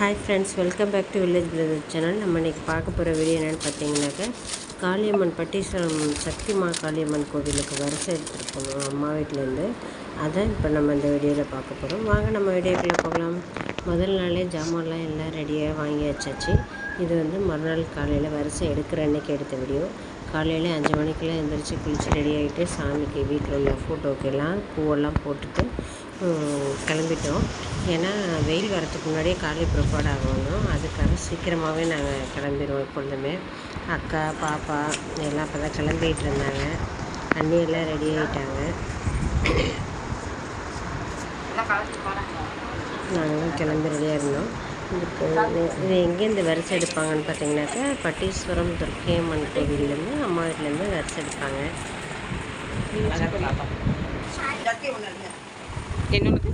Hi friends welcome back to village brother channel நம்ம இன்றைக்கி பார்க்க போகிற வீடியோ என்னென்னு பார்த்தீங்கன்னாக்க காளியம்மன் பட்டீஸ்வரம் சக்தி மா காளியம்மன் கோவிலுக்கு வரிசை எடுத்துகிட்டு அம்மா வீட்டிலேருந்து அதை இப்போ நம்ம இந்த வீடியோவில் பார்க்க போகிறோம் வாங்க நம்ம வீடியோக்குள்ளே போகலாம். முதல் நாளே ஜாமான்லாம் எல்லாம் ரெடியாக வாங்கி வச்சாச்சு. இது வந்து மறுநாள் காலையில் வரிசை எடுக்கிற அன்னைக்கு எடுத்த வீடியோ காலையில் அஞ்சு மணிக்கெல்லாம் எழுந்திரிச்சு குளிச்சு ரெடி ஆகிட்டு சாமிக்கு வீட்டில் உள்ள ஃபோட்டோக்கெல்லாம் பூவெல்லாம் போட்டுட்டு கிளம்பிட்டோம். ஏன்னா வெயில் வரத்துக்கு முன்னாடியே காலை ப்ரிப்பேர்ட் ஆகணும். அதுக்காக சீக்கிரமாகவே நாங்கள் கிளம்பிடுவோம் எப்பொழுதுமே. அக்கா பாப்பா எல்லாம் அப்போ தான் கிளம்பிகிட்டு இருந்தாங்க அண்ணியெல்லாம் ரெடி ஆகிட்டாங்க நாங்களும் கிளம்பி ரெடியாக இருந்தோம். இது எங்கேருந்து வரிசை எடுப்பாங்கன்னு பார்த்தீங்கன்னாக்கா பட்டீஸ்வரம் துர்க்கையம்மன் கோவிலேருந்து அம்மா வீட்டிலேருந்து வரிசை எடுப்பாங்க. என்னோடது?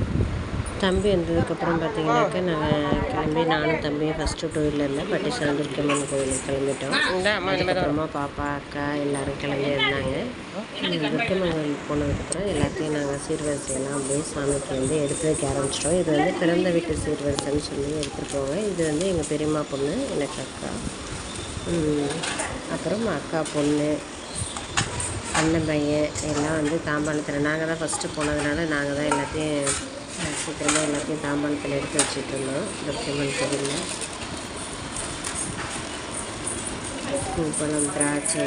தம்பி வந்ததுக்கப்புறம் பார்த்தீங்கன்னாக்கா நாங்கள் கிளம்பி நானும் தம்பியும் ஃபஸ்ட்டு டூ வீலரில் பட்டீஸ்வரம் துர்க்கையம்மன் கோவிலுக்கு கிளம்பிட்டோம். அதுக்கப்புறமா பாப்பா அக்கா எல்லாரும் கிளம்பி இருந்தாங்க உம், துர்க்கையம்மன் கோவிலுக்கு போனதுக்கப்புறம் எல்லாத்தையும் நாங்கள் சீர்வரிசையெல்லாம் அப்படியே சாமிக்கு வந்து எடுத்து வைக்க ஆரம்பிச்சிட்டோம். இது வந்து பிறந்த வீட்டு சீர்வரிசைன்னு சொல்லி எடுத்துகிட்டு போவேன் இது வந்து எங்கள் பெரியம்மா பொண்ணு எனக்கு அக்கா. அப்புறம் அக்கா பொண்ணு. அண்ணன் பையன் எல்லாம் வந்து தாம்பாளத்தில். நாங்கள் தான் ஃபஸ்ட்டு போனதுனால நாங்கள் தான் எல்லாத்தையும் சீக்கிரமாக எல்லாத்தையும் தாம்பாளத்தில் எடுத்து வச்சுட்டு இருந்தோம். துர்க்கையம்மன் கோவிலில் பூப்பழம் திராட்சை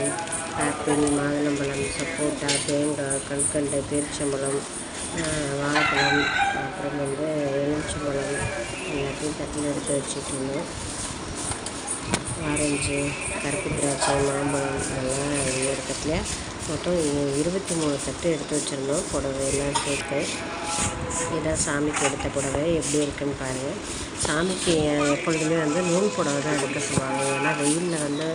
ஆப்பிள் மாதுளம்பழம் சப்போட்டா தேங்காய் கல்கண்டு பேரிச்சம்பழம் வாழைப்பழம் அப்புறம் வந்து எலுமிச்சம்பழம் எல்லாத்தையும் தட்டில் எடுத்து வச்சுட்டுருந்தோம் ஆரஞ்சு கருப்பு திராட்சை மாம்பழம் இதெல்லாம் ஒரு மொத்தம் இருபத்தி மூணு செட்டு எடுத்து வச்சுருந்தோம். புடவை எல்லாம் சேர்த்து. இதான் சாமிக்கு எடுத்த புடவை. எப்படி இருக்குன்னு பாருங்கள் சாமிக்கு எப்பொழுதுமே வந்து நூல் புடவை தான் எடுக்க சொல்லுவாங்க. ஏன்னா வெயிலில் வந்து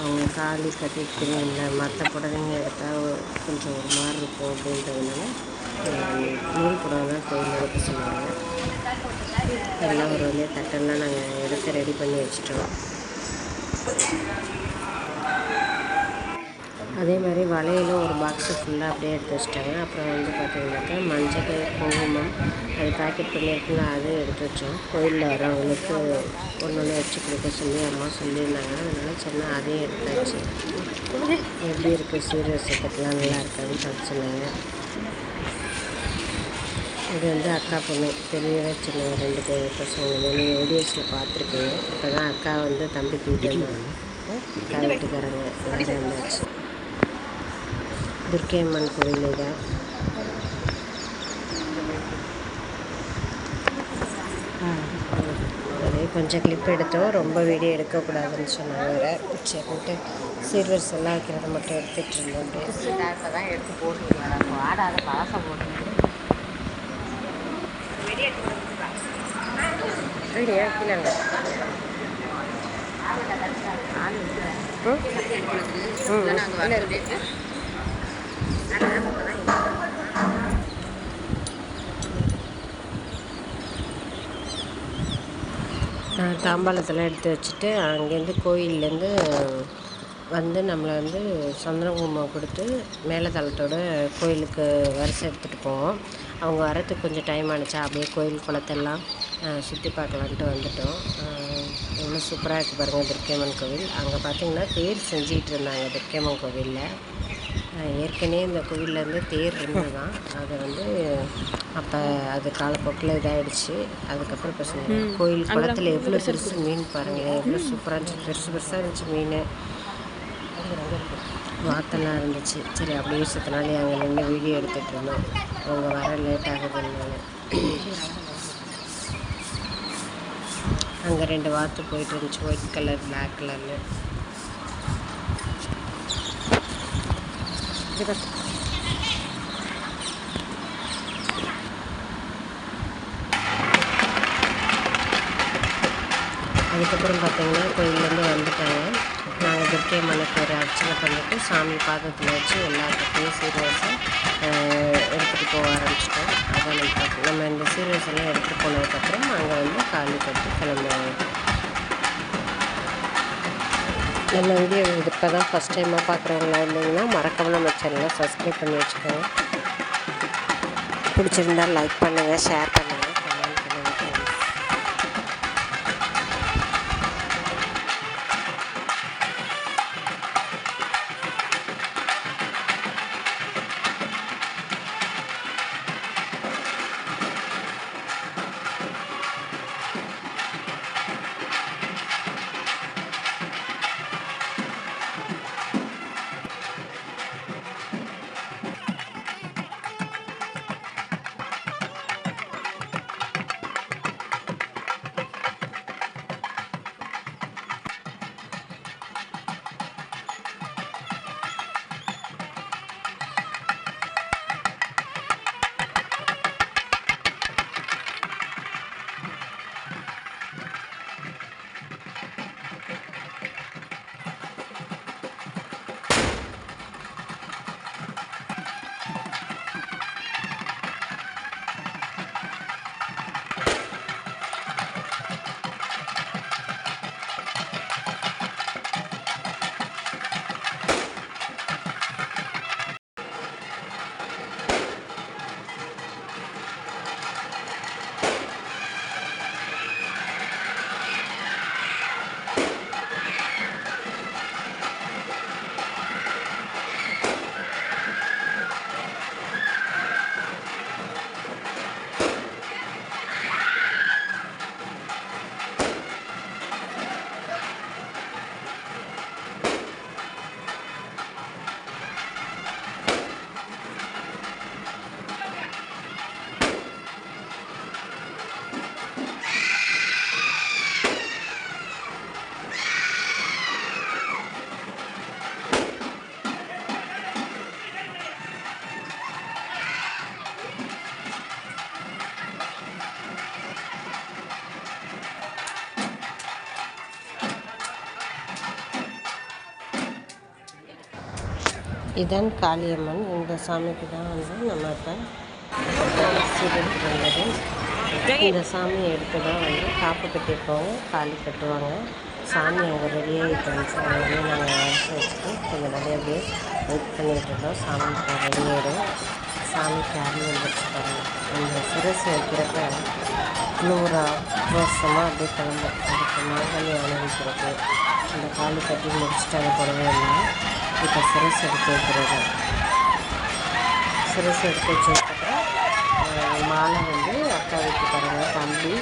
அவங்க காலி கட்டிட்டு இல்லை மற்ற புடவைங்க எடுத்தால் கொஞ்சம் ஒரு மாதிரி இருக்கும் அப்படின்றதுனால நூல் புடவை தான் கோயில் எடுக்க சொல்லுவாங்க. எல்லாம் ஒரு வழியாக தட்டெல்லாம் நாங்கள் எடுத்து ரெடி பண்ணி வச்சிட்டோம். அதே மாதிரி வளையலும் ஒரு பாக்ஸு ஃபுல்லாக அப்படியே எடுத்து வச்சிட்டாங்க. அப்புறம் வந்து பார்த்தீங்கன்னாக்கா மஞ்சள் குங்குமம் அது பேக்கெட் பண்ணியிருக்குல்ல அது எடுத்து வச்சோம். கோயிலில் வரவங்களுக்கு ஒன்று ஒன்று வச்சு கொடுக்க சொல்லி அம்மா சொல்லியிருந்தாங்க. அதனால சொன்னால் அதையும் எடுத்தாச்சு. எப்படி இருக்குது சீரியஸ் பற்றிலாம் நல்லா இருக்காதுன்னு பார்த்து சொன்னாங்க இது வந்து அக்கா பொண்ணு பெரியவ சின்ன ரெண்டு பேர் பசங்க. நீங்கள் வீடியோஸில் பார்த்துருக்கீங்க இப்போ தான் அக்கா வந்து தம்பி தூக்கிட்டு அக்கா வீட்டுக்காரங்க. எல்லாரும் வந்தாச்சு துர்க்கையம்மன் கோயில் அதே கொஞ்சம் கிளிப் எடுத்தோம். ரொம்ப வீடியோ எடுக்கக்கூடாதுன்னு சொன்னாங்க சரின்ட்டு சீர்வரிசை எல்லாம் வைக்கிறத மட்டும் எடுத்துகிட்டு இருந்தோம் அப்படியே. எடுத்து போட்டு ஆடாத பழசை போட்டு ரெடியா கீழே நான் தாம்பாளத்தில் எடுத்து வச்சுட்டு அங்கேருந்து கோயில்லேருந்து வந்து நம்மளை வந்து சந்தன கொடுத்து மேலதளத்தோட கோயிலுக்கு வரிசை எடுத்துகிட்டு போவோம். அவங்க வரத்துக்கு கொஞ்சம் டைம் ஆனிச்சா? அப்படியே கோயில் குளத்தெல்லாம் சுற்றி பார்க்கலான்ட்டு வந்துட்டோம். எவ்வளோ சூப்பராக இருக்குது பாருங்கள் துர்க்கையம்மன் கோவில். அங்கே பார்த்திங்கன்னா தேர் செஞ்சுக்கிட்டு இருந்தாங்க துர்க்கையம்மன் கோவிலில். ஏற்கனவே இந்த கோவில்லேருந்து தேர் இருந்தது தான் அது வந்து அப்போ அது காலப்போக்கில் இதாகிடுச்சு அதுக்கப்புறம் இப்போ கோயில் குளத்துல எவ்வளோ பெருசு மீன் பாருங்கள் எவ்வளோ சூப்பராக இருந்துச்சு பெருசு பெருசாக இருந்துச்சு மீன். வாத்தெல்லாம் இருந்துச்சு. சரி அப்படியே சுற்றினாலே அங்கே நின்று வீடியோ எடுத்துகிட்டு இருந்தோம். அவங்க வர லேட் ஆகுதுனால அங்கே ரெண்டு வாத்து போயிட்டு இருந்துச்சு ஒயிட் கலர் பிளாக் கலரில் அதுக்கப்புறம் பார்த்தீங்கன்னா கோயிலேருந்து வந்துட்டாங்க. நாங்கள் துர்க்கை மலைக்கு ஒரு அர்ச்சனை பண்ணிவிட்டு சாமி பாதத்தில் வச்சு எல்லா கட்டையும் சீர்வரிசை எடுத்துகிட்டு போக ஆரம்பிச்சிட்டோம். அதை நம்ம பார்க்கணும். நம்ம இந்த சீர்வரிசைலாம் எடுத்துகிட்டு போனதுக்கப்புறம் அங்கே வந்து காலி கட்டி கிளம்புவாங்க. நம்ம வீடியோ இப்போ தான் ஃபஸ்ட் டைமாக பார்க்குறவங்களா இருந்தீங்கன்னா மறக்காமல் நம்ம சேனலை சப்ஸ்கிரைப் பண்ணி வச்சுக்கோங்க. பிடிச்சிருந்தா லைக் பண்ணுங்கள் ஷேர் பண்ணுங்கள் இதான் காளியம்மன். இந்த சாமிக்கு தான் வந்து நம்ம இப்போ வந்தது. இந்த சாமியை எடுத்து தான் வந்து காப்பு கட்டியிருக்கவங்க காளி கட்டுவாங்க. சாமி அங்கே ரெடியாகிட்டு இருந்துச்சு அதை நாங்கள் வரிசை வச்சுட்டு கொஞ்சம் நிறைய அப்படியே வெயிட் பண்ணிகிட்டு இருந்தோம் சாமி ரெடியாகிடும் சாமிக்கு அருள் வந்துருச்சு இந்த சிரசு வைக்கிறப்ப நூறா வருஷமாக அப்படியே கிளம்பு அதுக்கு மாங்கனி அனுபவிக்கிறது இந்த காலி கட்டி முடிச்சுட்டு அதை போடவே இல்லை. இப்போ சிரசு எடுத்து வைக்கிறது. சிரசு எடுத்து வச்சதுக்கப்புறம் மாலை வந்து அக்கா வீட்டுக்காரங்க தம்பி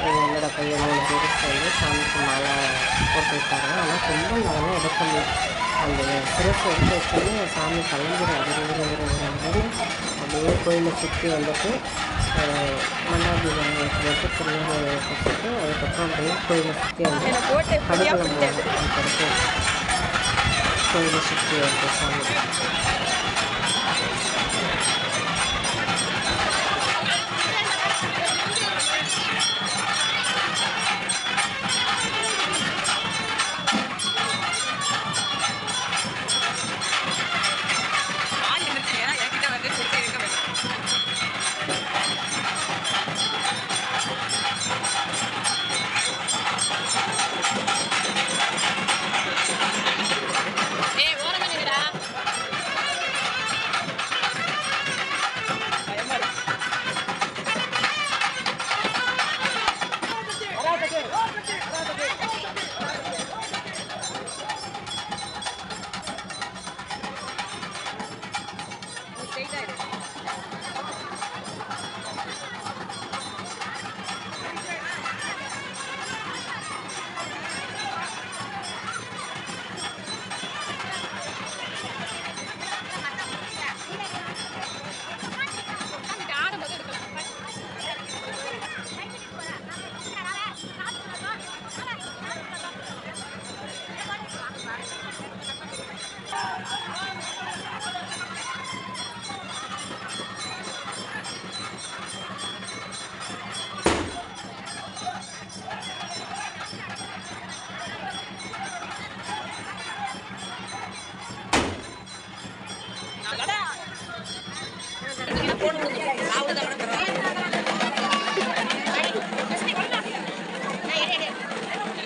அஹ், என்னோட பையன் மூணு பேர் சேர்ந்து சாமிக்கு மாலை போட்டு விட்டாங்க ஆனால் கும்பல் அதெல்லாம் எடுக்க முடியும் அந்த சிரசு எடுத்து வச்சோன்னே சாமி கிளம்பிடும் அது ஒரு அப்படியே கோயிலை சுற்றி வந்துட்டு மண்டாபிஷேகம் வச்சுட்டு திருநெல்வேலி வச்சுட்டு அதுக்கப்புறம் அப்படியே கோயிலை சுற்றி வந்து படுகலம் படுத்து கோயிலை சுற்றி வந்து சாமி ஆள்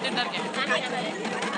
ってんだっけ？